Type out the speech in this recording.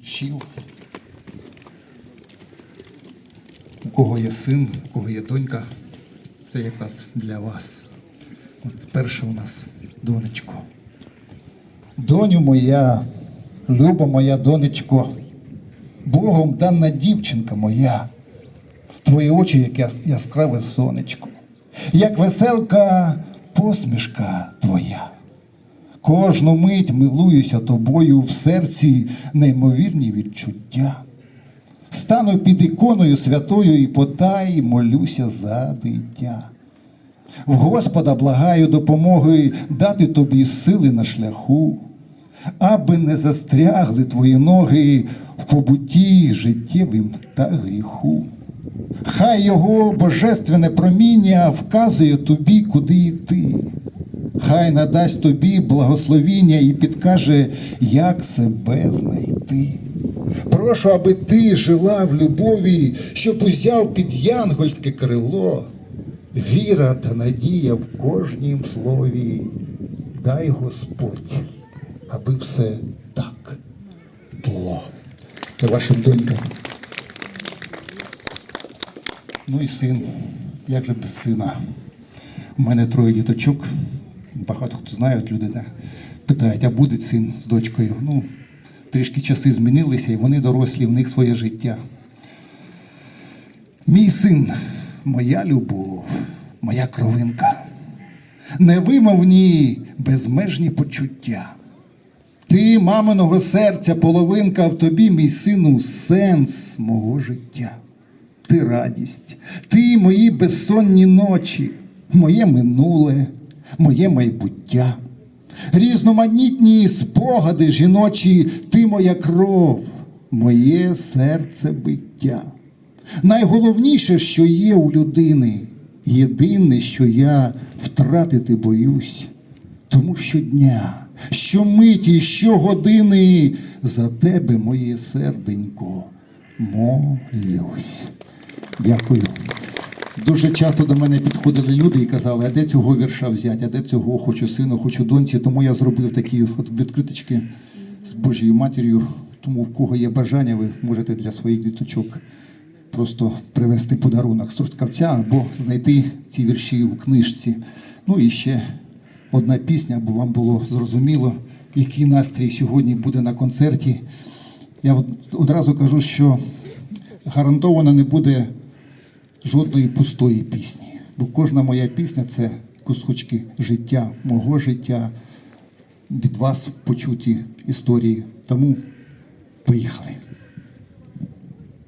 вчив. У кого є син, у кого є донька, це якраз для вас. От перше у нас донечко. Доню моя, люба моя донечко, Богом дана дівчинка моя, твої очі, як яскраве сонечко, як веселка посмішка твоя. Кожну мить милуюся тобою в серці неймовірні відчуття. Стану під іконою святою і потай молюся за дитя. В Господа благаю допомоги дати тобі сили на шляху, аби не застрягли твої ноги в побутті життєвим та гріху. Хай його божественне проміння вказує тобі, куди йти. Хай надасть тобі благословіння і підкаже, як себе знайти. Прошу, аби ти жила в любові, щоб узяв під янгольське крило. Віра та надія в кожнім слові. Дай Господь, аби все так було. Це ваша донька. Ну і син, як же без сина? У мене троє діточок. Багато хто знає, от люди да, питають, а буде син з дочкою. Ну, трішки часи змінилися, і вони дорослі, в них своє життя. Мій син, моя любов, моя кровинка, невимовні безмежні почуття. Ти, маминого серця, половинка в тобі, мій сину, сенс мого життя. Ти радість, ти мої безсонні ночі, моє минуле, моє майбуття. Різноманітні спогади жіночі, ти моя кров, моє серце биття. Найголовніше, що є у людини, єдине, що я втратити боюсь, тому щодня, щомиті, щогодини за тебе, моє серденько, молюсь. Дякую. Дуже часто до мене підходили люди і казали, а де цього вірша взяти, а де цього хочу сину, хочу доньці. Тому я зробив такі відкриточки з Божою матір'ю. Тому в кого є бажання, ви можете для своїх діточок просто привезти подарунок з Трускавця або знайти ці вірші у книжці. Ну і ще одна пісня, аби вам було зрозуміло, який настрій сьогодні буде на концерті. Я одразу кажу, що гарантовано не буде жодної пустої пісні. Бо кожна моя пісня це кусочки життя, мого життя, від вас почуті історії. Тому поїхали.